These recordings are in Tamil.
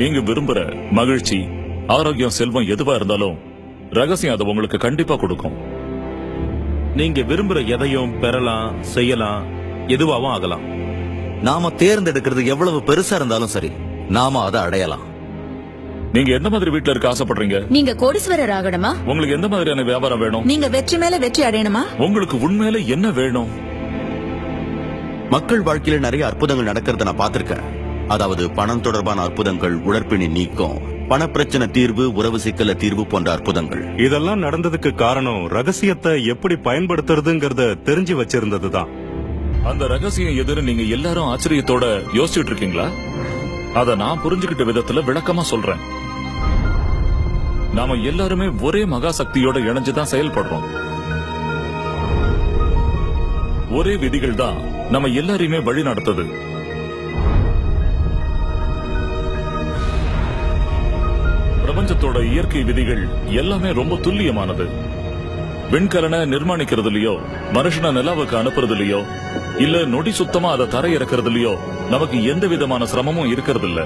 நீங்க விரும்புற மகிழ்ச்சி ஆரோக்கியம் செல்வம் எதுவா இருந்தாலும் ரகசியம் அதை உங்களுக்கு கண்டிப்பா கொடுக்கும். நீங்க விரும்புற எதையும் பெறலாம் செய்யலாம் எதுவாகவும் ஆகலாம். நாம தேர்ந்தெடுக்கிறது எவ்வளவு பெருசா இருந்தாலும் சரி நாம அதை அடையலாம். நீங்க எந்த மாதிரி வீட்ல இருக்க ஆசைப்படுறீங்க? நீங்க கோடீஸ்வரர் ஆகணுமா? உங்களுக்கு எந்த மாதிரியான வியாபாரம் வேணும்? நீங்க வெற்றி மேல வெற்றி அடையணுமா? உங்களுக்கு உண்மையில என்ன வேணும்? மக்கள் வாழ்க்கையில நிறைய அற்புதங்கள் நடக்கிறத நான் பார்த்திருக்கேன். அதாவது பணம் தொடர்பான அற்புதங்கள் உடற்பிணி நீக்கம் பணப்பிரச்சனை தீர்வு உறவு சிக்கல தீர்வு போன்ற அற்புதங்கள். இதெல்லாம் நடந்ததுக்கு காரணம் ரகசியத்தை எப்படி பயன்படுத்துறதுங்கிறத தெரிஞ்சு வச்சிருந்ததுதான். அந்த ரகசியம் எதுன்னு நீங்க எல்லாரும் ஆச்சரியத்தோட யோசிச்சுட்டு இருக்கீங்களா? அத நான் புரிஞ்சுக்கிட்ட விதத்துல விளக்கமா சொல்றேன். நாம எல்லாருமே ஒரே மகா சக்தியோட இணைஞ்சுதான் செயல்படுறோம். ஒரே விதிகள் தான் நம்ம எல்லாரையுமே வழி நடத்துது. பிரபஞ்சத்தோட இயற்கை விதிகள் எல்லாமே ரொம்ப துல்லியமானது. விண்கலனை நிர்மாணிக்கிறதுலயோ மனுஷனை நிலாவுக்கு அனுப்புறதுலயோ இல்ல நொடி சுத்தமா அதை தரையிறக்கிறதுலயோ நமக்கு எந்த விதமான சிரமமும் இருக்கிறது இல்ல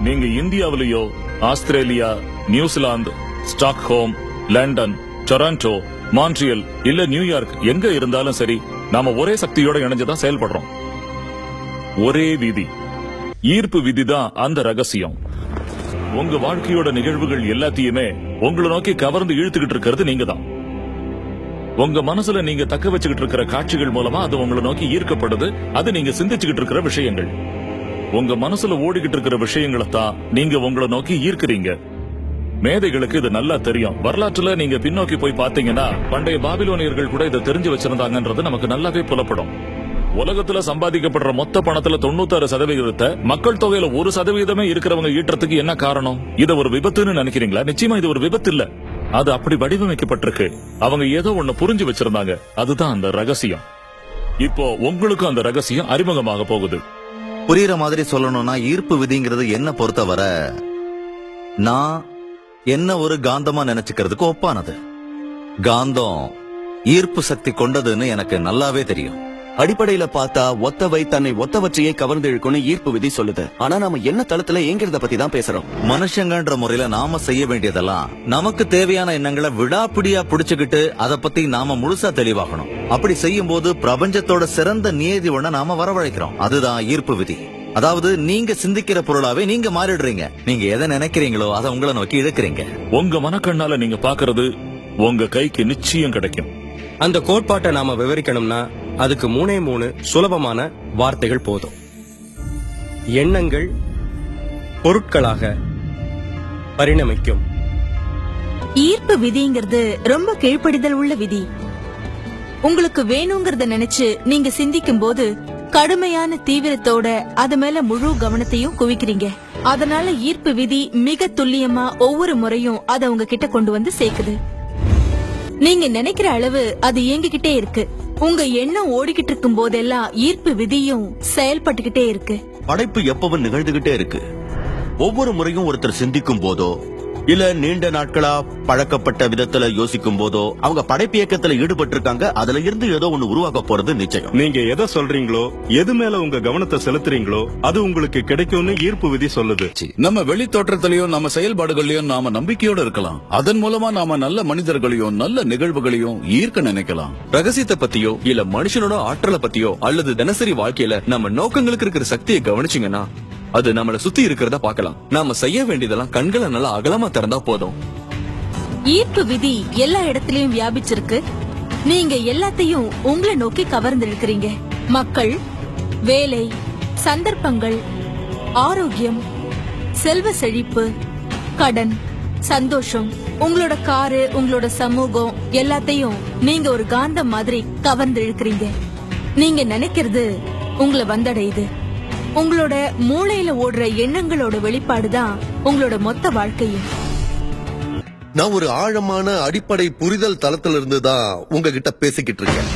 நீங்க இந்தியாவிலேயோ Australia New Zealand Stockholm London Toronto Montreal இல்ல நியூயார்க் எங்க இருந்தாலும் சரி நாம ஒரே சக்தியோட இணைஞ்சுதான் செயல்படுறோம். ஒரே விதி. ஈர்ப்பு விதி தான் அந்த ரகசியம். உங்க வாழ்க்கையோட நிகழ்வுகள் எல்லாத்தையுமே உங்களை நோக்கி கவர்ந்து இழுத்துக்கிட்டு இருக்கிறது நீங்க தான் உங்க மனசுல நீங்க தக்க வச்சுக்கிட்டு இருக்கிற காட்சிகள் மூலமா அது உங்களை நோக்கி ஈர்க்கப்படுது அது நீங்க சிந்திச்சுக்கிட்டு இருக்கிற விஷயங்கள். உங்க மனசுல ஓடிக்கிட்டு இருக்கிற விஷயங்களை தான் நீங்க உங்களை நோக்கி ஈர்க்கிறீங்க. மேதைகளுக்கு இது நல்லா தெரியும். வரலாற்றுல நீங்க பின்னோக்கி போய் பாத்தீங்கன்னா பண்டைய பாபிலோனியர்கள் கூட இதை தெரிஞ்சு வச்சிருந்தாங்கன்றது நமக்கு நல்லாவே புலப்படும். உலகத்துல சம்பாதிக்கப்படுற மொத்த பணத்துல தொண்ணூத்தாறு சதவிகிதத்தை மக்கள் தொகையில ஒரு சதவிகிதமே இருக்கிறவங்க ஈட்டுறதுக்கு என்ன காரணம்? இதை ஒரு விபத்துன்னு நினைக்கிறீங்களா? நிச்சயமா இது ஒரு விபத்து இல்ல. அது அப்படி வடிவமைக்கப்பட்டிருக்கு. அவங்க ஏதோ ஒண்ணு புரிஞ்சு வச்சிருந்தாங்க. அதுதான் அந்த ரகசியம். இப்போ உங்களுக்கும் அந்த ரகசியம் அறிமுகமாக போகுது. புரியுற மாதிரி சொல்லணும்னா ஈர்ப்பு விதிங்கிறது என்ன பொறுத்தவரை நான் என்ன ஒரு காந்தமா நினைச்சுக்கிறதுக்கு ஒப்பானது? காந்தம் ஈர்ப்பு சக்தி கொண்டதுன்னு எனக்கு நல்லாவே தெரியும். அடிப்படையில பார்த்தா ஒத்தவை தன்னை ஒத்தவற்றையே கவர்ந்து இழுக்கும்னு ஈர்ப்பு விதி சொல்லுது. ஆனா நாம என்ன தளத்துல ஏங்கிறத பத்தி தான் பேசுறோம். மனுஷங்கன்ற முறையில நாம செய்ய வேண்டியதெல்லாம் நமக்கு தேவையான எண்ணங்களை விடாப்பிடியா புடிச்சுக்கிட்டு அத பத்தி நாம முழுசா தெளிவாகணும். அப்படி செய்யும் போது பிரபஞ்சத்தோட சிறந்த நியதி ஒண்ண நாம வரவழைக்கிறோம். அதுதான் ஈர்ப்பு விதி. அதாவது நீங்க சிந்திக்கிற பொருளாவே நீங்க மாறிடுறீங்க. நீங்க எதை நினைக்கிறீங்களோ அதை உங்களை நோக்கி இழுக்கிறீங்க. உங்க மனக்கண்ணால நீங்க பாக்குறது உங்க கைக்கு நிச்சயம் கிடைக்கும். அந்த கோட்பாட்டை நாம விவரிக்கணும்னா அதுக்கு மூணே மூணு சுலபமான வார்த்தைகள் போதும். எண்ணங்கள் பொருட்களாக பரிணமிக்கும். ஈர்ப்பு விதிங்கிறது ரொம்ப கீழ்ப்படிதல் உள்ள விதி. உங்களுக்கு வேணுங்கிறத நினைச்சு நீங்க சிந்திக்கும் போது கடுமையான தீவிரத்தோட அது மேல முழு கவனத்தையும் குவிக்கிறீங்க. அதனால ஈர்ப்பு விதி மிக துல்லியமா ஒவ்வொரு முறையும் அதை உங்ககிட்ட கொண்டு வந்து சேர்க்குது. நீங்க நினைக்கிற அளவு அது இயங்கிக்கிட்டே இருக்கு. உங்க எண்ணம் ஓடிக்கிட்டு இருக்கும் போதெல்லாம் ஈர்ப்பு விதியும் செயல்பட்டுக்கிட்டே இருக்கு. படைப்பு எப்பவும் நிகழ்ந்துகிட்டே இருக்கு. ஒவ்வொரு முறையும் ஒருத்தர் சிந்திக்கும் போதோ இல்ல நீண்ட நாட்களா பழக்கப்பட்ட விதத்துல யோசிக்கும் போதோ அவங்க படைப்பு இயக்கத்துல ஈடுபட்டு இருக்காங்க அதுல இருந்து ஏதோ ஒண்ணு உருவாக்க போறது நிச்சயம். நீங்க எதை சொல்றீங்களோ எது மேல உங்க கவனத்தை செலுத்துறீங்களோ அது உங்களுக்கு கிடைக்கும்னு ஈர்ப்பு விதி சொல்லுது. நம்ம வெளி தோற்றத்திலையும் நம்ம செயல்பாடுகளையும் நாம நம்பிக்கையோட இருக்கலாம். அதன் மூலமா நாம நல்ல மனிதர்களையும் நல்ல நிகழ்வுகளையும் ஈர்க்க நினைக்கலாம். ரகசியத்தை பத்தியோ இல்ல மனுஷனோட ஆற்றலை பத்தியோ அல்லது தினசரி வாழ்க்கையில நம்ம நோக்கங்களுக்கு இருக்கிற சக்தியை கவனிச்சீங்கன்னா அது நம்மள சுத்தி இருக்கிறத பார்க்கலாம். நாம செய்ய வேண்டியதெல்லாம் கண்களை நல்லா அகலமா திறந்தா போதும். ஈர்ப்பு விதி எல்லா இடத்துலயும் வியாபிச்சிருக்கு. நீங்க எல்லாத்தையும் உங்களை நோக்கி கவர்ந்து இருக்கிறீங்க மக்கள் வேலை சந்தர்ப்பங்கள் ஆரோக்கியம் செல்வ செழிப்பு கடன் சந்தோஷம் உங்களோட காரு உங்களோட சமூகம் எல்லாத்தையும் நீங்க ஒரு காந்தம் மாதிரி கவர்ந்து இழுக்கிறீங்க. நீங்க நினைக்கிறது உங்களை வந்தடையுது. உங்களோட மூளையில ஓடுற எண்ணங்களோட வெளிப்பாடுதான் உங்களோட மொத்த வாழ்க்கையும் நான் ஒரு ஆழமான அடிப்படை புரிதல் தளத்துல இருந்து தான் உங்ககிட்ட பேசிக்கிட்டு இருக்கேன்.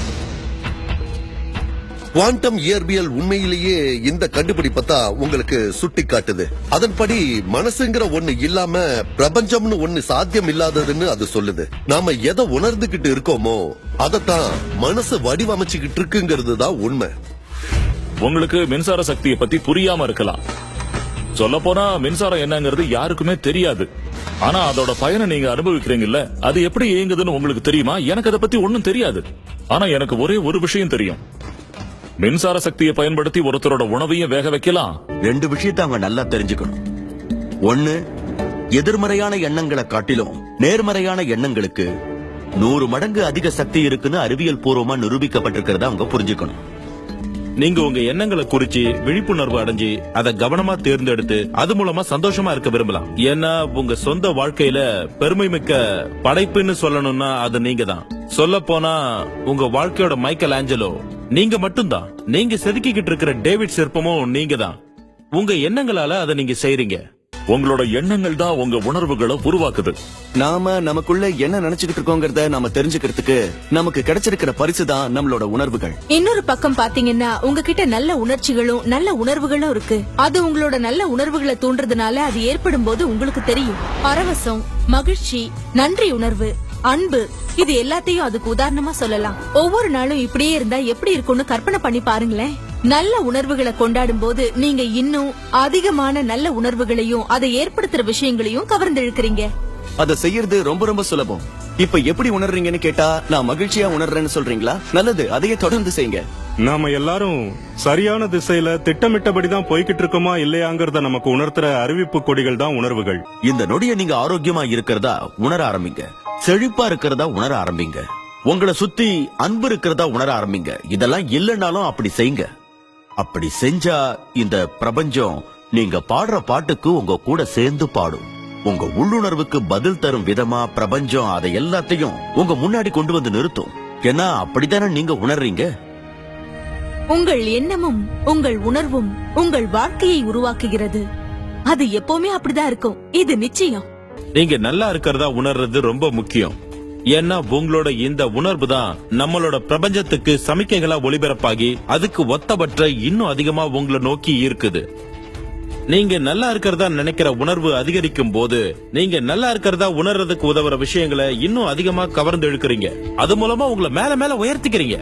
குவாண்டம் இயற்பியல் உண்மையிலேயே இந்த கண்டுபிடிப்பை தான் உங்களுக்கு சுட்டி காட்டுது அதன்படி மனசுங்கிற ஒண்ணு இல்லாம பிரபஞ்சம்னு ஒண்ணு சாத்தியம் இல்லாததுன்னு அது சொல்லுது. நாம எதை உணர்ந்துகிட்டு இருக்கோமோ அதத்தான் மனசு வடிவமைச்சுக்கிட்டு இருக்குங்கிறது தான் உண்மை. உங்களுக்கு மின்சார சக்தியை பத்தி புரியாம இருக்கலாம். சொல்ல போனா மின்சாரம் என்னங்கிறது யாருக்குமே தெரியாது. ஆனா அதோட பயனை நீங்க அனுபவிக்கிறீங்கல்ல அது எப்படி இயங்குதுன்னு உங்களுக்கு தெரியுமா? எனக்கு அதை பத்தி ஒண்ணும் தெரியாது. ஆனா எனக்கு ஒரே ஒரு விஷயம் தெரியும். மின்சார சக்தியை பயன்படுத்தி ஒருத்தரோட உணவையும் வேக வைக்கலாம். ரெண்டு விஷயத்தை அவங்க நல்லா தெரிஞ்சுக்கணும். ஒண்ணு எதிர்மறையான எண்ணங்களை காட்டிலும் நேர்மறையான எண்ணங்களுக்கு நூறு மடங்கு அதிக சக்தி இருக்குன்னு அறிவியல் பூர்வமா நிரூபிக்கப்பட்டிருக்கிறத அவங்க புரிஞ்சுக்கணும். நீங்க உங்க எண்ணங்களை குறிச்சு விழிப்புணர்வு அடைஞ்சு அதை கவனமா தேர்ந்தெடுத்து அது மூலமா சந்தோஷமா இருக்க விரும்பலாம். ஏன்னா உங்க சொந்த வாழ்க்கையில பெருமை மிக்க படைப்புன்னு சொல்லணும்னா அது நீங்க தான் சொல்ல போனா உங்க வாழ்க்கையோட மைக்கேல் ஆஞ்சலோ நீங்க மட்டும்தான். நீங்க செதுக்கிக்கிட்டு இருக்கிற டேவிட் சிற்பமும் நீங்க தான் உங்க எண்ணங்களால அதை நீங்க செய்றீங்க. உங்களோட எண்ணங்கள் தான் உங்க உணர்வுகளை உருவாக்குது. நாம நமக்குள்ள என்ன நினைச்சுக்கிட்டு இருக்கோங்கிறத நாம தெரிஞ்சுக்கிறதுக்கு நமக்கு கிடைச்சிருக்கிற பரிசு தான் நம்மளோட உணர்வுகள். இன்னொரு பக்கம் பாத்தீங்கன்னா உங்ககிட்ட நல்ல உணர்ச்சிகளும் நல்ல உணர்வுகளும் இருக்கு. அது உங்களோட நல்ல உணர்வுகளை தூண்டுறதுனால அது ஏற்படும் போது உங்களுக்கு தெரியும். பரவசம் மகிழ்ச்சி நன்றி உணர்வு. அன்பு. இது எல்லாத்தையும் அதுக்கு உதாரணமா சொல்லலாம். ஒவ்வொரு நாளும் இப்படியே இருந்தா எப்படி இருக்கும்னு கற்பனை பண்ணி பாருங்களேன். நல்ல உணர்வுகளை கொண்டாடும் போது நீங்க இன்னும் அதிகமான நல்ல உணர்வுகளையும் அதை ஏற்படுத்துற விஷயங்களையும் கவர்ந்தெழுக்கிறீங்க. அதை செய்யறது ரொம்ப ரொம்ப சுலபம். இப்ப எப்படி உணர்றீங்கன்னு கேட்டா நான் மகிழ்ச்சியா உணர்றேன்னு சொல்றீங்களா? நல்லது அதையே தொடர்ந்து செய்யுங்க. நாம எல்லாரும் சரியான திசையில திட்டமிட்டபடி தான் போய்கிட்டு இருக்கோமா இல்லையாங்கிறத நமக்கு உணர்த்துற அறிவிப்பு கொடிகள் தான் உணர்வுகள். இந்த நொடிய நீங்க ஆரோக்கியமா இருக்கிறதா உணர ஆரம்பிங்க. செழிப்பா இருக்கிறதா உணர ஆரம்பிங்க. உங்களை சுத்தி அன்பு இருக்கிறதா உணர ஆரம்பிங்க. இதெல்லாம் இல்லைனாலும் அப்படி செய்யுங்க. அப்படி செஞ்சா இந்த பிரபஞ்சம் நீங்க பாடுற பாட்டுக்கு உங்க கூட சேர்ந்து பாடும். உங்க உள்ளுணர்வுக்கு பதில் தரும் விதமா பிரபஞ்சம் அதை எல்லாத்தையும் உங்க முன்னாடி கொண்டு வந்து நிறுத்தும். ஏன்னா அப்படித்தானே நீங்க உணர்றீங்க? உங்கள் எண்ணமும் உங்கள் உணர்வும் உங்கள் வாழ்க்கையை உருவாக்குகிறது. அது எப்பவுமே அப்படிதான் இருக்கும். இது நிச்சயம். நீங்க நல்லா இருக்கிறதா உணர்றது ரொம்ப முக்கியம். ஏன்னா உங்களோட இந்த உணர்வு தான் நம்மளோட பிரபஞ்சத்துக்கு சமிக்கைகளா ஒளிபரப்பாகி அதுக்கு ஒத்தபற்ற இன்னும் அதிகமா உங்களை நோக்கி ஈர்க்குது. நீங்க நல்லா இருக்கிறதா நினைக்கிற உணர்வு அதிகரிக்கும் போது நீங்க நல்லா இருக்கிறதா உணர்றதுக்கு உதவுற விஷயங்களை இன்னும் அதிகமா கவர்ந்து இழுக்கிறீங்க. அது மூலமா உங்களை மேல மேல உயர்த்திக்கிறீங்க.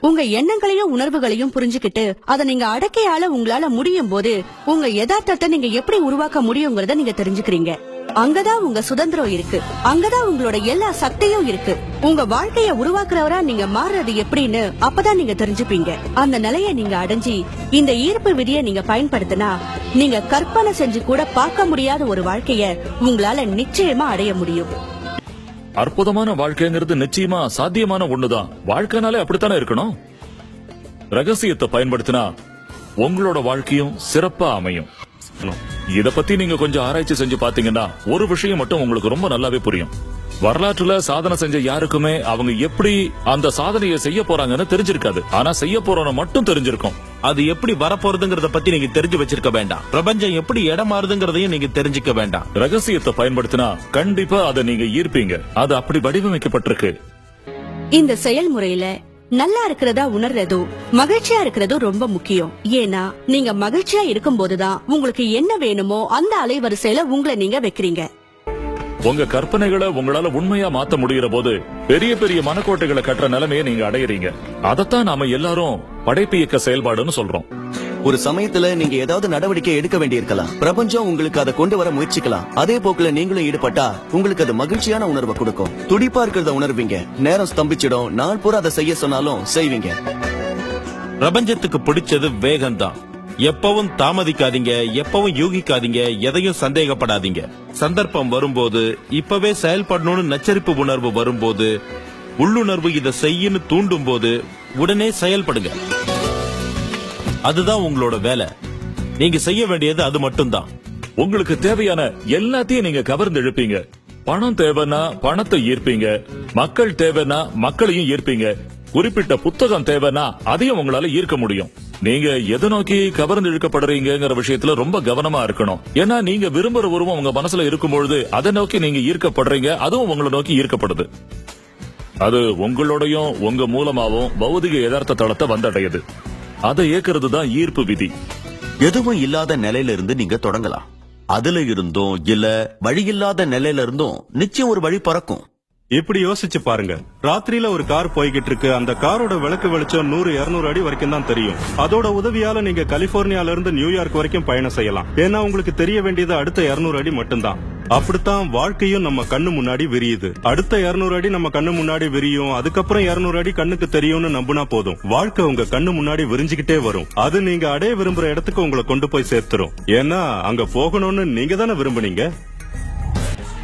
உங்க எண்ணங்களையும் உணர்வுகளையும் புரிஞ்சுக்கிட்டு அதை நீங்க அடக்கையால உங்களால முடியும் போது உங்க யதார்த்தத்தை நீங்க எப்படி உருவாக்க முடியுங்கிறத நீங்க தெரிஞ்சுக்கிறீங்க. அங்கதான் உங்க சுதந்திரம் இருக்கு. அங்கதான் உங்களோட எல்லா சக்தியும் இருக்கு. உங்க வாழ்க்கைய உருவாக்குறவரா நீங்க மாறுறது எப்படின்னு அப்பதான் நீங்க தெரிஞ்சுப்பீங்க. அந்த நிலைய நீங்க அடைஞ்சி இந்த ஈர்ப்பு விதிய நீங்க பயன்படுத்தினா நீங்க கற்பனை செஞ்சு கூட பார்க்க முடியாத ஒரு வாழ்க்கைய உங்களால நிச்சயமா அடைய முடியும். அற்புதமான வாழ்க்கைங்கிறது நிச்சயமா சாத்தியமான ஒண்ணுதான். வாழ்க்கைனாலே அப்படித்தானே இருக்கணும்? ரகசியத்தை பயன்படுத்தினா உங்களோட வாழ்க்கையும் சிறப்பா அமையும். இத பத்தி நீங்க கொஞ்சம் ஆராய்ச்சி செஞ்சு பாத்தீங்கன்னா ஒரு விஷயம் மட்டும் உங்களுக்கு ரொம்ப நல்லாவே புரியும். வரலாற்றுல சாதனை செஞ்ச யாருக்குமே அவங்க எப்படி அந்த சாதனையை செய்ய போறாங்கன்னு தெரிஞ்சிருக்காது. ஆனா செய்ய போறோம்னு மட்டும் தெரிஞ்சிருக்கும். அது எப்படி வரப்போறதுங்கிறத பத்தி நீங்க தெரிஞ்சு வச்சிருக்க வேண்டாம். பிரபஞ்சம் எப்படி இடம் மாறுதுங்கிறதையும் நீங்க தெரிஞ்சுக்க வேண்டாம். ரகசியத்தை பயன்படுத்தினா கண்டிப்பா அதை நீங்க ஈர்ப்பீங்க. அது அப்படி வடிவமைக்கப்பட்டிருக்கு. இந்த செயல்முறையில நல்லா இருக்கிறதா உணர்றதோ மகிழ்ச்சியா இருக்கிறதோ ரொம்ப முக்கியம். ஏன்னா நீங்க மகிழ்ச்சியா இருக்கும் போதுதான் உங்களுக்கு என்ன வேணுமோ அந்த அலைவரிசையில உங்களை நீங்க வைக்கிறீங்க. உங்க கற்பனைகளை உங்களால உண்மையா மாத்த முடியற போது பெரிய பெரிய மனக்கோட்டைகளை கட்டுற நிலைமையை நீங்க அடையறீங்க. அதைத்தான் நாம எல்லாரும் படைப்பு இயக்க செயல்பாடுன்னு சொல்றோம். ஒரு சமயத்துல நீங்க ஏதாவது நடவடிக்கை எடுக்க வேண்டியிருக்கலாம். பிரபஞ்சம் உங்களுக்கு அதை கொண்டு வர முயற்சிக்கலாம். அதே போக்குல நீங்களும் ஈடுபட்டா உங்களுக்கு அது மகிழ்ச்சியான உணர்வை கொடுக்கும். துடிப்பா இருக்கிறத உணர்வீங்க. நேரம் ஸ்தம்பிச்சிடும். நாள் பூரா அதை செய்ய சொன்னாலும் செய்வீங்க. பிரபஞ்சத்துக்கு பிடிச்சது வேகம்தான். எப்பவும் தாமதிக்காதீங்க. எப்பவும் யூகிக்காதீங்க. எதையும் சந்தேகப்படாதீங்க. சந்தர்ப்பம் வரும்போது இப்பவே செயல்படணும்னு நச்சரிப்பு உணர்வு வரும்போது உள்ளுணர்வு இதை செய்யுன்னு தூண்டும் போது உடனே செயல்படுங்க. அதுதான் உங்களோட வேலை. நீங்க செய்ய வேண்டியது அது மட்டும்தான். உங்களுக்கு தேவையான எல்லாத்தையும் நீங்க கவர்ந்து இழுப்பீங்க. பணம் தேவைன்னா பணத்தை ஈர்ப்பீங்க. மக்கள் தேவைன்னா மக்களையும் ஈர்ப்பீங்க. குறிப்பிட்ட புத்தகம் தேவைன்னா அதையும் உங்களால ஈர்க்க முடியும். நீங்க எதை நோக்கி கவர்ந்து இழுக்கப்படுறீங்கிற விஷயத்துல ரொம்ப கவனமா இருக்கணும். ஏன்னா நீங்க விரும்புற உருவம் உங்க மனசுல இருக்கும் பொழுது அதை நோக்கி நீங்க ஈர்க்கப்படுறீங்க. அதுவும் உங்களை நோக்கி ஈர்க்கப்படுது. அது உங்களோடையும் உங்க மூலமாவும் பௌதிக யதார்த்த தளத்தை வந்தடையுது. அதை ஏற்கிறது தான் ஈர்ப்பு விதி. எதுவும் இல்லாத நிலையில இருந்து நீங்க தொடங்கலாம். அதுல இருந்தும் இல்ல வழி இல்லாத நிலையில இருந்தும் நிச்சயம் ஒரு வழி பறக்கும். இப்படி யோசிச்சு பாருங்க. ராத்திரியில ஒரு கார் போய்கிட்டு இருக்கு அந்த காரோட விளக்கு வெளிச்சம் நூறு இருநூறு அடி வரைக்கும் தான் தெரியும். அதோட உதவியால நீங்க கலிபோர்னியால இருந்து நியூயார்க் வரைக்கும் பயணம் செய்யலாம். ஏன்னா உங்களுக்கு தெரிய வேண்டியது அடுத்த இருநூறு அடி மட்டும்தான். அப்படித்தான் வாழ்க்கையும் நம்ம கண்ணு முன்னாடி விரியுது. அடுத்த இருநூறு அடி நம்ம கண்ணு முன்னாடி விரியும். அதுக்கப்புறம் இருநூறு அடி கண்ணுக்கு தெரியும்னு நம்பினா போதும். வாழ்க்கை உங்க கண்ணு முன்னாடி விரிஞ்சுக்கிட்டே வரும். அது நீங்க அடைய விரும்புற இடத்துக்கு உங்களை கொண்டு போய் சேர்த்துரும். ஏன்னா அங்க போகணும்னு நீங்க தானே விரும்புனீங்க?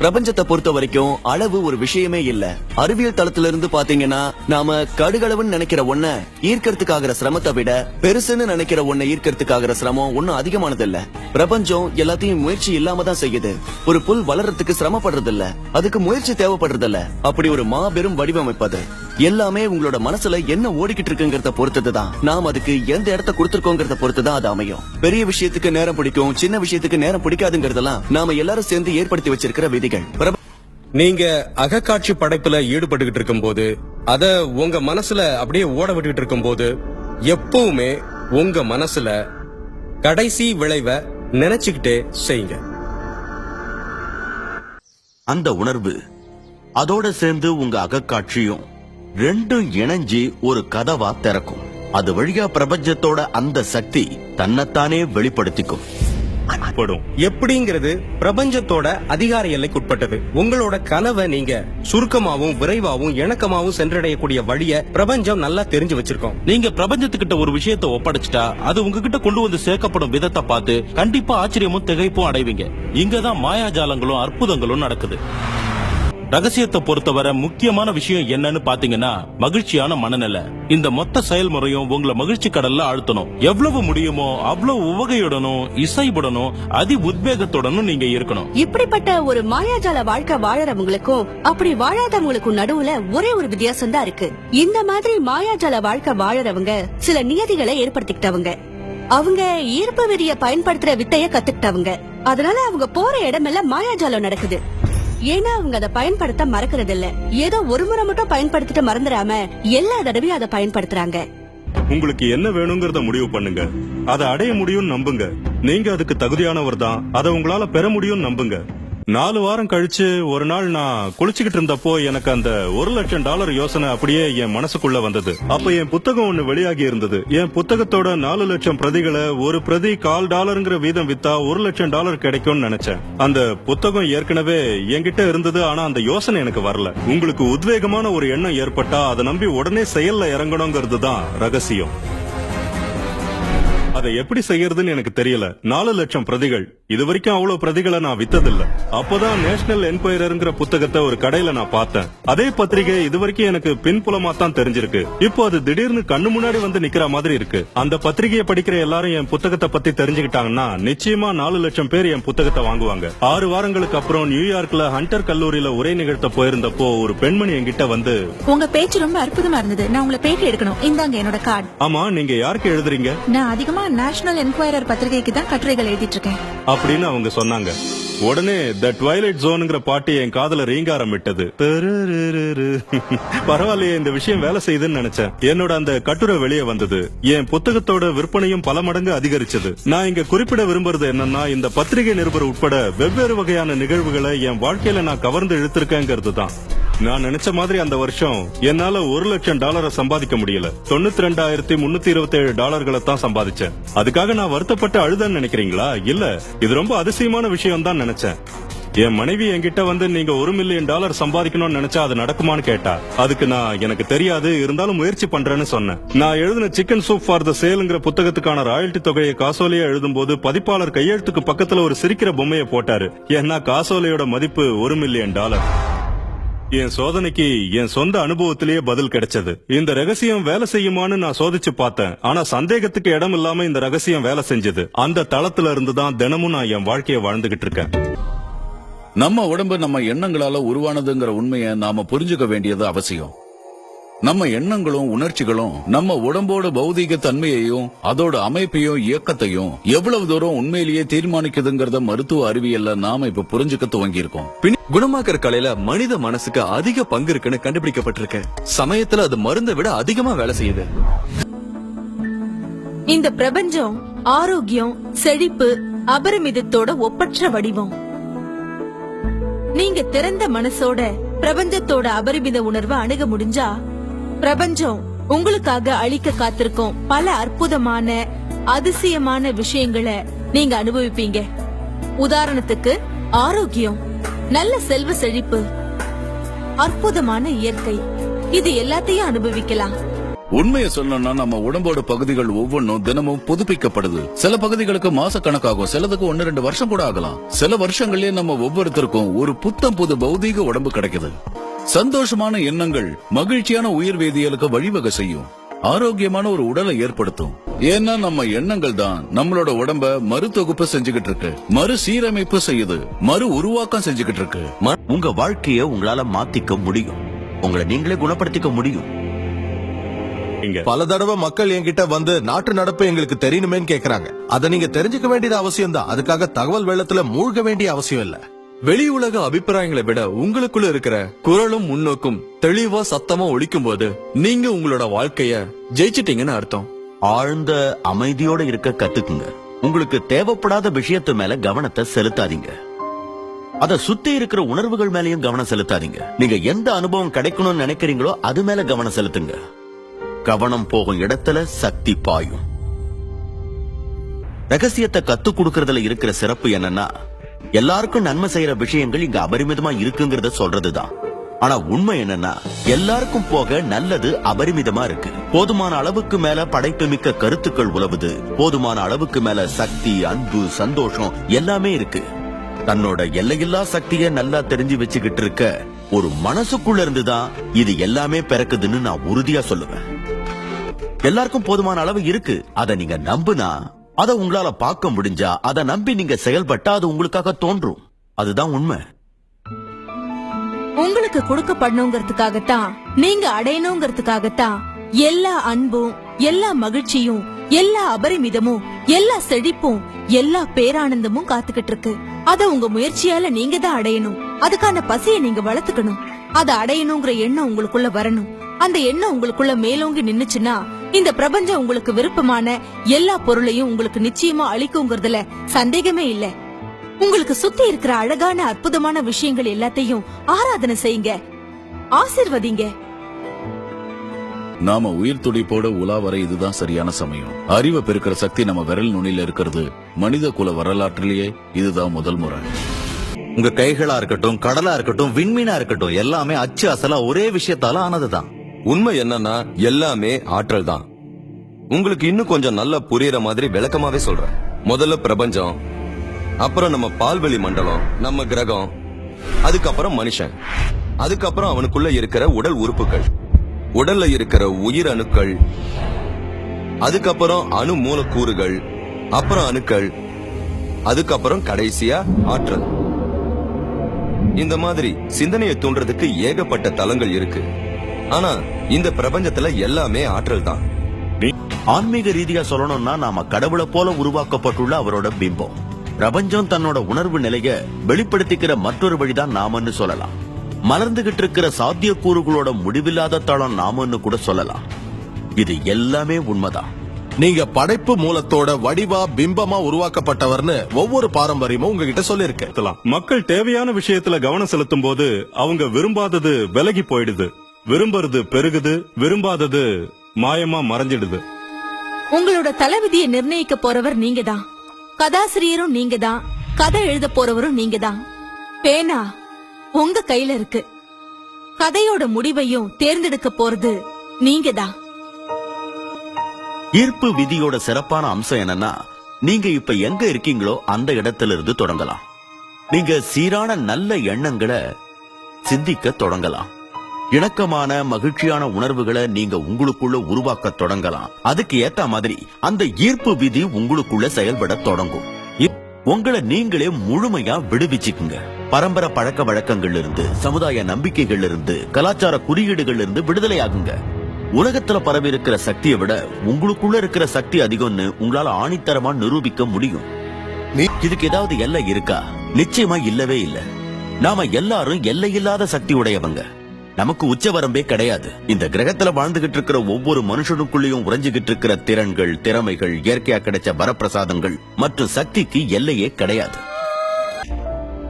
பிரபஞ்சத்தை பொறுத்த வரைக்கும் அளவு ஒரு விஷயமே இல்ல. அறிவியல் தளத்துல இருந்து பாத்தீங்கன்னா நாம கடுகளவுன்னு நினைக்கிற ஒன்ன ஈர்க்கறதுக்காகிற சிரமத்தை விட பெருசுன்னு நினைக்கிற ஒன்ன ஈர்க்கறதுக்காகிற சிரமம் ஒன்னும் அதிகமானது இல்ல பிரபஞ்சம் எல்லாத்தையும் முயற்சி இல்லாம தான் செய்யுது. ஒரு புல் வளர்றதுக்கு சிரமப்படுறது இல்ல அதுக்கு முயற்சி தேவைப்படுறது இல்ல அப்படி ஒரு மாபெரும் வடிவமைப்பது. எல்லாமே உங்களோட மனசுல என்ன ஓடிக்கிட்டு இருக்குங்கிறத பொறுத்தது தான். நாம் அதுக்கு எந்த இடத்த கொடுத்திருக்கோங்கிறத பொறுத்து தான் அது அமையும். பெரிய விஷயத்துக்கு நேரம் பிடிக்கும் சின்ன விஷயத்துக்கு நேரம் பிடிக்காதுங்கிறதெல்லாம் நாம எல்லாரும் சேர்ந்து ஏற்படுத்தி வச்சிருக்கிற விதி செய்திகள். நீங்க அகக்காட்சி படைப்புல ஈடுபட்டுகிட்டு இருக்கும் போது அத உங்க மனசுல அப்படியே ஓட விட்டுகிட்டு இருக்கும் போது எப்பவுமே உங்க மனசுல கடைசி விளைவை நினைச்சுக்கிட்டே செய்யுங்க. அந்த உணர்வு அதோட சேர்ந்து உங்க அகக்காட்சியும் ரெண்டும் இணைஞ்சு ஒரு கதவா திறக்கும். அது வழியா பிரபஞ்சத்தோட அந்த சக்தி தன்னைத்தானே வெளிப்படுத்திக்கும். படும் எப்படிங்கிறது பிரபஞ்சத்தோட அதிகார எல்லைக்குட்பட்டது. உங்களோட கனவை நீங்க சுருக்கமாவும் விரைவாவும் இணக்கமாவும் சென்றடையக்கூடிய வழிய பிரபஞ்சம் நல்லா தெரிஞ்சு வச்சிருக்கோம். நீங்க பிரபஞ்சத்துக்கிட்ட ஒரு விஷயத்தை ஒப்படைச்சிட்டா அது உங்ககிட்ட கொண்டு வந்து சேர்க்கப்படும் விதத்தை பார்த்து கண்டிப்பா ஆச்சரியமும் திகைப்பும் அடைவீங்க. இங்கதான் மாயாஜாலங்களும் அற்புதங்களும் நடக்குது. ரகசியத்தை பொறுத்தவரை முக்கியமான விஷயம் என்னன்னு பாத்தீங்கன்னா மகிழ்ச்சியான மனநிலை. இந்த மொத்த செயல்முறையும் உங்களை மகிழ்ச்சி கடல்ல ஆழ்த்தணும். எவ்வளவு முடியுமோ அவ்வளவு உவகையுடனும் இசைவுடனும் அதி உத்வேகத்துடனும் நீங்க இருக்கணும். இப்படிப்பட்ட ஒரு மாயாஜால வாழ்க்கை வாழறவங்களுக்கும் அப்படி வாழாதவங்களுக்கும் நடுவுல ஒரே ஒரு வித்தியாசம் தான் இருக்கு. இந்த மாதிரி மாயாஜால வாழ்க்கை வாழறவங்க சில நியதிகளை ஏற்படுத்திக்கிட்டவங்க. அவங்க ஈர்ப்பு விதிய பயன்படுத்துற வித்தைய கத்துக்கிட்டவங்க. அதனால அவங்க போற இடமெல்லாம் மாயாஜாலம் நடக்குது. ஏன்னா அவங்க அதை பயன்படுத்த மறக்கிறது இல்ல ஏதோ ஒரு முறை மட்டும் பயன்படுத்திட்டு மறந்துடாம எல்லா தடவையும் அதை பயன்படுத்துறாங்க. உங்களுக்கு என்ன வேணுங்கிறத முடிவு பண்ணுங்க. அதை அடைய முடியும்னு நம்புங்க. நீங்க அதுக்கு தகுதியானவர் தான். அதை உங்களால பெற முடியும்னு நம்புங்க. நாலு வாரம் கழிச்சு ஒரு நாள் நான் குளிச்சுக்கிட்டு இருந்தப்போ எனக்கு அந்த ஒரு லட்சம் டாலர் யோசனை அப்படியே என் மனசுக்குள்ள வந்தது. அப்ப என் புத்தகம் ஒண்ணு வெளியாகி இருந்தது. என் புத்தகத்தோட நாலு லட்சம் பிரதிகளை ஒரு பிரதி கால் டாலருங்கிற வீதம் வித்தா ஒரு லட்சம் டாலர் கிடைக்கும்னு நினைச்சேன். அந்த புத்தகம் ஏற்கனவே என்கிட்ட இருந்தது ஆனா அந்த யோசனை எனக்கு வரல. உங்களுக்கு உத்வேகமான ஒரு எண்ணம் ஏற்பட்டா அதை நம்பி உடனே செயல்ல இறங்கணுங்கிறது தான் ரகசியம். அதை எப்படி செய்யறதுன்னு எனக்கு தெரியல. நாலு லட்சம் பிரதிகள். இது வரைக்கும் அவ்வளவு பிரதிகளை நான் வித்ததில்ல. அப்போதான் நேஷனல் என்கொயரருங்கிற புத்தகத்தை ஒரு கடையில நான் பார்த்தேன். அதே பத்திரிகை இது வரைக்கும் எனக்கு பின்புலமா தான் தெரிஞ்சிருக்கு. இப்போ அது திடீர்னு கண்ணு முன்னாடி வந்து நிக்கிற மாதிரி இருக்கு. அந்த பத்திரிகையை படிக்கிற எல்லாரும் என் புத்தகத்தை பத்தி தெரிஞ்சுக்கிட்டாங்கன்னா நிச்சயமா நாலு லட்சம் பேர் என் புத்தகத்தை வாங்குவாங்க. ஆறு வாரங்களுக்கு அப்புறம் நியூயார்க்ல ஹண்டர் கல்லூரியில உரை நிகழ்த்த போயிருந்தப்போ ஒரு பெண்மணி என்கிட்ட வந்து உங்க பேச்சு ரொம்ப அற்புதமா இருந்தது. நான் உங்களை பேட்டி எடுக்கணும். இந்தாங்க என்னோட கார்டு ஆமா நீங்க யாருக்கு எழுதுறீங்க? நான் அதிகமா நேஷனல் என்கொயரர் பத்திரிகைக்கு தான் கட்டுரைகள் எழுதிட்டு இருக்கேன். அப்படின்னு அவங்க சொன்னாங்க. உடனே த ட்வைலைட் ஜோனுங்கிற பாட்டு என் காதல ரீங்காரம் விட்டது பரவாயில்லையே இந்த விஷயம் வேலை செய்யுதுன்னு நினைச்சேன். என்னோட அந்த கட்டுரை வெளியே வந்தது. என் புத்தகத்தோட விற்பனையும் பல மடங்கு அதிகரிச்சது. நான் இங்க குறிப்பிட விரும்புறது என்னன்னா இந்த பத்திரிகை நிருபர் உட்பட வெவ்வேறு வகையான நிகழ்வுகளை என் வாழ்க்கையில நான் கவர்ந்து இழுத்திருக்கேங்கிறது தான். நான் நினைச்ச மாதிரி அந்த வருஷம் என்னால ஒரு லட்சம் டாலரை சம்பாதிக்க முடியல. தொண்ணூத்தி ரெண்டாயிரத்தி முன்னூத்தி இருபத்தி ஏழு டாலர்களை தான் சம்பாதிச்சேன். அதுக்காக நான் வருத்தப்பட்டு அழுதன்னு நினைக்கிறீங்களா? இல்ல இது ரொம்ப அதிசயமான விஷயம் தான் நினைச்சேன். என் மனைவி என்கிட்ட வந்து நீங்க ஒரு மில்லியன் டாலர் சம்பாதிக்கணும்னு நினைச்சா அது நடக்குமான்னு கேட்டா அதுக்கு நான் எனக்கு தெரியாது இருந்தாலும் முயற்சி பண்றேன்னு சொன்னேன். நான் எழுதின சிக்கன் சூப் ஃபார் த சேலுங்கிற புத்தகத்துக்கான ராயல்டி தொகையை காசோலையா எழுதும்போது பதிப்பாளர் கையெழுத்துக்கு பக்கத்துல ஒரு சிரிக்கிற பொம்மையை போட்டாரு. ஏன்னா காசோலையோட மதிப்பு ஒரு மில்லியன் டாலர் என் சோதனைக்கு என் சொந்த அனுபவத்திலேயே பதில் கிடைச்சது. இந்த ரகசியம் வேலை செய்யுமான்னு நான் சோதிச்சு பார்த்தேன். ஆனா சந்தேகத்துக்கு இடம் இல்லாம இந்த ரகசியம் வேலை செஞ்சது. அந்த தளத்துல இருந்து தான் தினமும் நான் என் வாழ்க்கையை வாழ்ந்துகிட்டு இருக்கேன். நம்ம உடம்பு நம்ம எண்ணங்களால உருவானதுங்கிற உண்மையை நாம புரிஞ்சுக்க வேண்டியது அவசியம். நம்ம எண்ணங்களும் உணர்ச்சிகளும் நம்ம உடம்போட பௌதீக தன்மையையும் அதோட அமைப்பையும் இயக்கத்தையும் எவ்வளவு தூரம் உண்மையிலேயே தீர்மானிக்குதுங்கிறத மருத்துவ அறிவியல்ல நாம இப்ப புரிஞ்சுக்க துவங்கி இருக்கோம் பின் குணமாக்குற கலையில மனித மனசுக்கு அதிக பங்கு இருக்குன்னு கண்டுபிடிக்கப்பட்டிருக்கு. சமயத்துல அது மருந்தை விட அதிகமா வேலை செய்யுது. இந்த பிரபஞ்சம் ஆரோக்கியம் செழிப்பு அபரிமிதத்தோட ஒப்பற்ற வடிவம். நீங்க திறந்த மனசோட பிரபஞ்சத்தோட அபரிமித உணர்வை அணுக முடிஞ்சா பிரபஞ்சம் உங்களுக்காக அழிக்க காத்திருக்கும் பல அற்புதமான அதிசயமான விஷயங்களை நீங்க அனுபவிப்பீங்க. உதாரணத்துக்கு ஆரோக்கியம் நல்ல செல்வ செழிப்பு அற்புதமான இயற்கை. இது எல்லாத்தையும் அனுபவிக்கலாம். உண்மையை சொல்லணும்னா நம்ம உடம்போட பகுதிகள் ஒவ்வொன்றும் தினமும் புதுப்பிக்கப்படுது. சில பகுதிகளுக்கு மாச கணக்காகும் சிலதுக்கு ஒன்னு ரெண்டு வருஷம் கூட ஆகலாம். சில வருஷங்கள்லயே நம்ம ஒவ்வொருத்தருக்கும் ஒரு புத்தம் புது பௌதீக உடம்பு கிடைக்குது. சந்தோஷமான எண்ணங்கள் மகிழ்ச்சியான உயிர் வேதியியலுக்கு வழிவகை செய்யும். ஆரோக்கியமான ஒரு உடலை ஏற்படுத்தும். ஏன்னா நம்ம எண்ணங்கள் தான் நம்மளோட உடம்ப மறு தொகுப்பு செஞ்சுகிட்டு இருக்கு. மறு சீரமைப்பு செய்யுது. மறு உருவாக்கம் செஞ்சுகிட்டு இருக்கு. உங்க வாழ்க்கைய உங்களால மாத்திக்க முடியும். உங்களை நீங்களே குணப்படுத்திக்க முடியும். பல தடவை மக்கள் என்கிட்ட வந்து நாட்டு நடப்பு எங்களுக்கு தெரியணுமேன்னு கேக்குறாங்க. அதை நீங்க தெரிஞ்சுக்க வேண்டியது அவசியம் தான் அதுக்காக தகவல் வெள்ளத்துல மூழ்க வேண்டிய அவசியம் இல்ல. வெளி உலக அபிப்பிராயங்களை விட உங்களுக்குள்ள இருக்கிற குரலும் முன்னோக்கும் தெளிவா சத்தமா ஒழிக்கும் போது நீங்க உங்களோட வாழ்க்கைய ஜெயிச்சிட்டீங்கன்னு அர்த்தம். ஆழ்ந்த அமைதியோட இருக்க கத்துக்குங்க. உங்களுக்கு தேவைப்படாத விஷயத்து மேல கவனத்தை செலுத்தாதீங்க. அத சுத்தி இருக்கிற உணர்வுகள் மேலயும் கவனம் செலுத்தாதீங்க. நீங்க எந்த அனுபவம் கிடைக்கணும்னு நினைக்கிறீங்களோ அது மேல கவனம் செலுத்துங்க. கவனம் போகும் இடத்துல சக்தி பாயும். ரகசியத்தை கத்து கொடுக்கறதுல இருக்கிற சிறப்பு என்னன்னா எல்லாருக்கும் நன்மை செய்யற விஷயங்கள் இங்க அபரிமிதமா இருக்குங்கிறத சொல்றதுதான். ஆனா உண்மை என்னன்னா எல்லாருக்கும் போக நல்லது அபரிமிதமா இருக்கு. போதுமான அளவுக்கு மேல படைப்பு மிக்க கருத்துக்கள் உலவுது போதுமான அளவுக்கு மேல சக்தி அன்பு சந்தோஷம் எல்லாமே இருக்கு. தன்னோட எல்லையில்லா சக்தியை நல்லா தெரிஞ்சு வச்சுக்கிட்டு இருக்க ஒரு மனசுக்குள்ள இருந்துதான் இது எல்லாமே பிறக்குதுன்னு நான் உறுதியா சொல்லுவேன். எல்லாருக்கும் போதுமான அளவு இருக்கு. அத நீங்க நம்புனா அதை உங்களால பார்க்க முடிஞ்சா அதை நம்பி நீங்க செயல்பட்டா அது உங்களுக்காக தோன்றும். அதுதான் உண்மை. உங்களுக்கு கொடுக்கப்படணுங்கிறதுக்காகத்தான் நீங்க அடையணுங்கிறதுக்காகத்தான் எல்லா அன்பும் எல்லா மகிழ்ச்சியும் எல்லா அபரிமிதமும் எல்லா செழிப்பும் எல்லா பேரானந்தமும் காத்துக்கிட்டு இருக்கு அத உங்க முயற்சியால நீங்க தான் அடையணும். அதுக்கான பசியை நீங்க வளர்த்துக்கணும். அதை அடையணுங்கிற எண்ணம் உங்களுக்குள்ள வரணும். அந்த எண்ணம் உங்களுக்குள்ள மேலோங்கி நின்னுச்சுன்னா இந்த பிரபஞ்சம் உங்களுக்கு விருப்பமான எல்லா பொருளையும் உங்களுக்கு நிச்சயமா அளிக்குங்கிறதுல சந்தேகமே இல்ல. உங்களுக்கு சுத்தி இருக்கிற அழகான அற்புதமான விஷயங்கள் எல்லாத்தையும் ஆராதனை செய்யுங்க. ஆசிர்வதிங்க. நாம உயிர் துடிப்போட உலா வர இதுதான் சரியான சமயம். அறிவை பெருக்கிற சக்தி நம்ம விரல் நுனியில இருக்கிறது. மனித குல வரலாற்றிலேயே இதுதான் முதல் முறை. உங்க கைகளா இருக்கட்டும் கடலா இருக்கட்டும் விண்மீனா இருக்கட்டும் எல்லாமே அச்சு அசலா ஒரே விஷயத்தால ஆனதுதான். உண்மை என்னன்னா எல்லாமே ஆற்றல் தான் உங்களுக்கு இன்னும் கொஞ்சம் நல்லா புரியற மாதிரி விளக்கமாவே சொல்றேன். முதல்ல பிரபஞ்சம் அப்புறம் நம்ம பால்வெளி மண்டலம் நம்ம கிரகம் அதுக்கப்புறம் மனுஷன். அதுக்கப்புறம் அவனுக்குள்ள இருக்கிற உடல் உறுப்புகள். உடல்ல இருக்கிற உயிர் அணுக்கள் அதுக்கப்புறம் அணு மூலக்கூறுகள் அப்புறம் அணுக்கள் அதுக்கப்புறம் கடைசியா ஆற்றல். இந்த மாதிரி சிந்தனையை தூண்டுறதுக்கு ஏகப்பட்ட தலங்கள் இருக்கு. ஆனா இந்த பிரபஞ்சத்துல எல்லாமே ஆற்றல் தான். ஆன்மீக ரீதியா சொல்லணும்னா நாம கடவுளை போல உருவாக்கப்பட்டுள்ள அவரோட பிம்பம். பிரபஞ்சம் தன்னோட உணர்வு நிலைய வெளிப்படுத்திக்கிற மற்றொரு வழிதான் நாமன்னு சொல்லலாம். மலர்ந்துகிட்டு இருக்கிற சாத்தியக்கூறுகளோட முடிவில்லாத தளம் நாமன்னு கூட சொல்லலாம். இது எல்லாமே உண்மைதான். நீங்க படைப்பு மூலத்தோட வடிவா பிம்பமா உருவாக்கப்பட்டவர்னு ஒவ்வொரு பாரம்பரியமும் உங்ககிட்ட சொல்லியிருக்கேன் இருக்கலாம். மக்கள் தேவையான விஷயத்துல கவனம் செலுத்தும் போது அவங்க விரும்பாதது விலகி போயிடுது. விரும்புறது பெருகுது விரும்பாதது மாயமா மறைஞ்சிடுது. உங்களோட தலைவிதியை நிர்ணயிக்க போறவர் நீங்க தான் கதாசிரியரும் நீங்க தான் கதை எழுத போறவரும் நீங்க தான் பேனா உங்க கையில இருக்கு. கதையோட முடிவையும் தேர்ந்தெடுக்க போறது நீங்க தான் ஈர்ப்பு விதியோட சிறப்பான அம்சம் என்னன்னா நீங்க இப்ப எங்க இருக்கீங்களோ அந்த இடத்துல இருந்து தொடங்கலாம். நீங்க சீரான நல்ல எண்ணங்களை சிந்திக்க தொடங்கலாம். இணக்கமான மகிழ்ச்சியான உணர்வுகளை நீங்க உங்களுக்குள்ள உருவாக்க தொடங்கலாம். அதுக்கு ஏத்த மாதிரி அந்த ஈர்ப்பு விதி உங்களுக்குள்ள செயல்பட தொடங்கும். இப்- உங்களை நீங்களே முழுமையா விடுவிச்சுக்குங்க. பரம்பரை பழக்க வழக்கங்கள்ல இருந்து சமுதாய நம்பிக்கைகள்ல இருந்து கலாச்சார குறியீடுகள்ல இருந்து விடுதலை ஆகுங்க உலகத்துல பரவி இருக்கிற சக்தியை விட உங்களுக்குள்ள இருக்கிற சக்தி அதிகம்னு உங்களால ஆணித்தரமா நிரூபிக்க முடியும். இதுக்கு ஏதாவது எல்லை இருக்கா? நிச்சயமா இல்லவே இல்ல. நாம எல்லாரும் எல்லையில்லாத சக்தி உடையவங்க. நமக்கு உச்சவரம்பே கிடையாது. இந்த கிரகத்துல வாழ்ந்துகிட்டு இருக்கிற ஒவ்வொரு மனுஷனுக்குள்ளேயும் உறைஞ்சுகிட்டு இருக்கிற திறன்கள் திறமைகள் இயற்கையா கிடைச்ச வரப்பிரசாதங்கள் மற்றும் சக்திக்கு எல்லையே கிடையாது.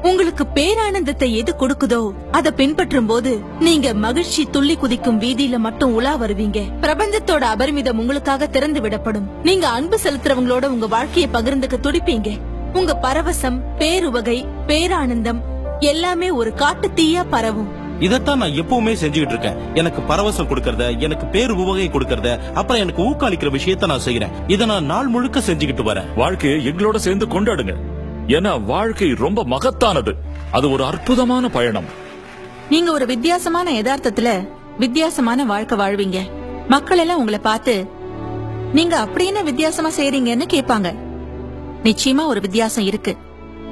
உங்களுக்கு பேரானந்தத்தை எது கொடுக்குதோ அதை பின்பற்றும் போது நீங்க மகிழ்ச்சி துள்ளி குதிக்கும் வீதியில மட்டும் உலா வருவீங்க. பிரபஞ்சத்தோட அபரிமிதம் உங்களுக்காக திறந்து விடப்படும். நீங்க அன்பு செலுத்துறவங்களோட உங்க வாழ்க்கையை பகிர்ந்துக்க துடிப்பீங்க. உங்க பரவசம் பேருவகை பேரானந்தம் எல்லாமே ஒரு காட்டு தீயா பரவும். இதத்தான் நான் எப்பவுமே செஞ்சுக்கிட்டு இருக்கேன். எனக்கு பரவசம் கொடுக்கறத எனக்கு பேரு உவகை கொடுக்கறத அப்புறம் எனக்கு ஊக்களிக்கிற விஷயத்த நான் செய்யறேன். இதை நான் நாள் முழுக்க செஞ்சுக்கிட்டு வரேன். வாழ்க்கையை எங்களோட சேர்ந்து கொண்டாடுங்க. ஏன்னா வாழ்க்கை ரொம்ப மகத்தானது. அது ஒரு அற்புதமான பயணம். நீங்க ஒரு வித்தியாசமான யதார்த்தத்துல வித்தியாசமான வாழ்க்கை வாழ்வீங்க. மக்கள் எல்லாம் உங்களை பார்த்து நீங்க அப்படி என்ன வித்தியாசமா செய்றீங்கன்னு கேட்பாங்க. நிச்சயமா ஒரு வித்தியாசம் இருக்கு.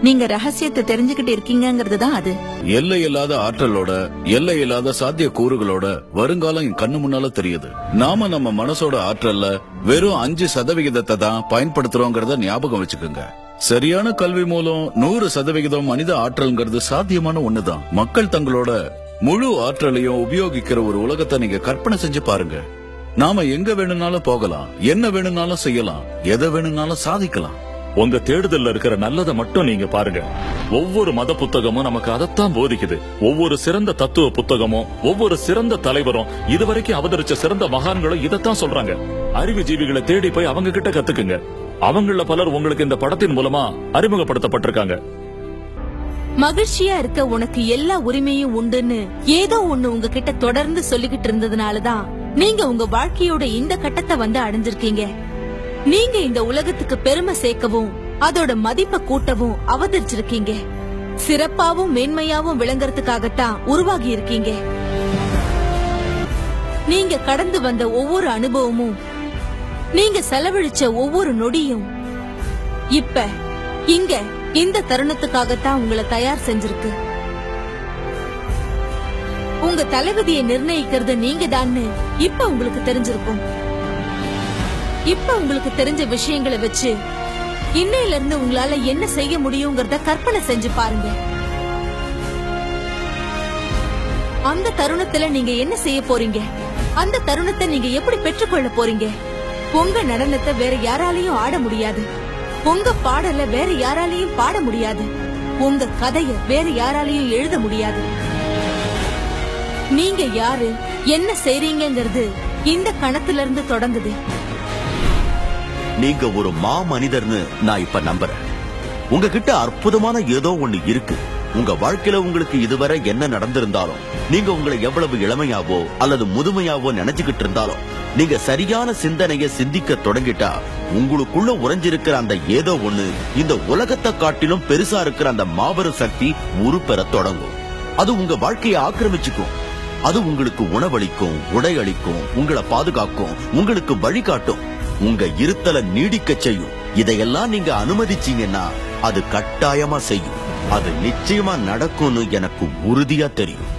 நீங்க ரகசியத்தை தெரிஞ்சுக்கிட்டு இருக்கீங்கிறது தான் அது. எல்லை இல்லாத ஆற்றலோட எல்லை இல்லாத சாத்திய கூறுகளோட வருங்காலம் என் கண்ணு முன்னால தெரியுது. நாம நம்ம மனசோட ஆற்றல்ல வெறும் அஞ்சு சதவிகிதத்தை தான் பயன்படுத்துறோங்கிறத ஞாபகம் வச்சுக்கோங்க. சரியான கல்வி மூலம் நூறு சதவிகிதம் மனித ஆற்றல்ங்கிறது சாத்தியமான ஒண்ணுதான். மக்கள் தங்களோட முழு ஆற்றலையும் உபயோகிக்கிற ஒரு உலகத்தை நீங்க கற்பனை செஞ்சு பாருங்க. நாம எங்க வேணும்னாலும் போகலாம் என்ன வேணும்னாலும் செய்யலாம் எதை வேணும்னாலும் சாதிக்கலாம். உங்க தேடுதல்ல இருக்கிற நல்லதை மட்டும் நீங்க பாருங்க. ஒவ்வொரு மத புத்தகமும் நமக்கு அதைத்தான் போதிக்குது. ஒவ்வொரு சிறந்த தத்துவ புத்தகமும் ஒவ்வொரு சிறந்த தலைவரும் இதுவரைக்கும் அவதரிச்ச சிறந்த மகான்களும் இதைத்தான் சொல்றாங்க. அறிவு ஜீவிகளை தேடி போய் அவங்க கிட்ட கத்துக்குங்க. அவங்கள பலர் உங்களுக்கு இந்த படத்தின் மூலமா அறிமுகப்படுத்தப்பட்டிருக்காங்க. மகிழ்ச்சியா இருக்க உனக்கு எல்லா உரிமையும் உண்டுன்னு ஏதோ ஒண்ணு உங்ககிட்ட தொடர்ந்து சொல்லிக்கிட்டு இருந்ததுனாலதான் நீங்க உங்க வாழ்க்கையோட இந்த கட்டத்தை வந்து அடைஞ்சிருக்கீங்க. நீங்க இந்த உலகத்துக்கு பெருமை சேர்க்கவும் அதோட மதிப்பை கூட்டவும் அவதரிச்சிருக்கீங்க. சிறப்பாவும் மேன்மையாவும் விளங்குறதுக்காகத்தான் உருவாகி இருக்கீங்க. நீங்க கடந்து வந்த ஒவ்வொரு அனுபவமும் நீங்க செலவழிச்ச ஒவ்வொரு நொடியும் இப்ப இங்க இந்த தருணத்துக்காகத்தான் உங்களை தயார் செஞ்சிருக்கு. உங்க தளபதியை நிர்ணயிக்கிறது நீங்க தான்னு இப்ப உங்களுக்கு தெரிஞ்சிருக்கும். இப்ப உங்களுக்கு தெரிஞ்ச விஷயங்களை வச்சு இன்னையில இருந்து உங்களால என்ன செய்ய முடியுங்கிறத கற்பனை செஞ்சு பாருங்க. அந்த தருணத்துல நீங்க என்ன செய்ய போறீங்க? அந்த தருணத்தை நீங்க எப்படி பெற்றுக்கொள்ள போறீங்க? உங்க நடனத்தை வேற யாராலையும் ஆட முடியாது. உங்க பாடல வேற யாராலையும் பாட முடியாது. உங்க கதைய வேற யாராலையும் எழுத முடியாது. நீங்க யாரு? என்ன செய்றீங்கங்கிறது இந்த கணத்துல இருந்து தொடங்குது. நீங்க ஒரு மா மனிதர்னு நான் இப்ப நம்புறேன். உங்ககிட்ட அற்புதமான ஏதோ ஒண்ணு இருக்கு. உங்க வாழ்க்கையில உங்களுக்கு இதுவரை என்ன நடந்திருந்தாலும் நீங்க உங்களை எவ்வளவு இளமையாவோ அல்லது முதுமையாவோ நினைச்சுக்கிட்டு இருந்தாலும் நீங்க சரியான சிந்தனைய சிந்திக்க தொடங்கிட்டா உங்களுக்குள்ள உறைஞ்சிருக்கிற அந்த ஏதோ ஒண்ணு இந்த உலகத்தை காட்டிலும் பெருசா இருக்கிற அந்த மாபெரும் சக்தி உருப்பெற தொடங்கும். அது உங்க வாழ்க்கையை ஆக்கிரமிச்சுக்கும். அது உங்களுக்கு உணவளிக்கும் உடை அளிக்கும் உங்களை பாதுகாக்கும் உங்களுக்கு வழிகாட்டும். உங்க இருத்தல நீடிக்க செய்யும். இதையெல்லாம் நீங்க அனுமதிச்சீங்கன்னா அது கட்டாயமா செய்யும். அது நிச்சயமா நடக்கும்னு எனக்கு உறுதியா தெரியும்.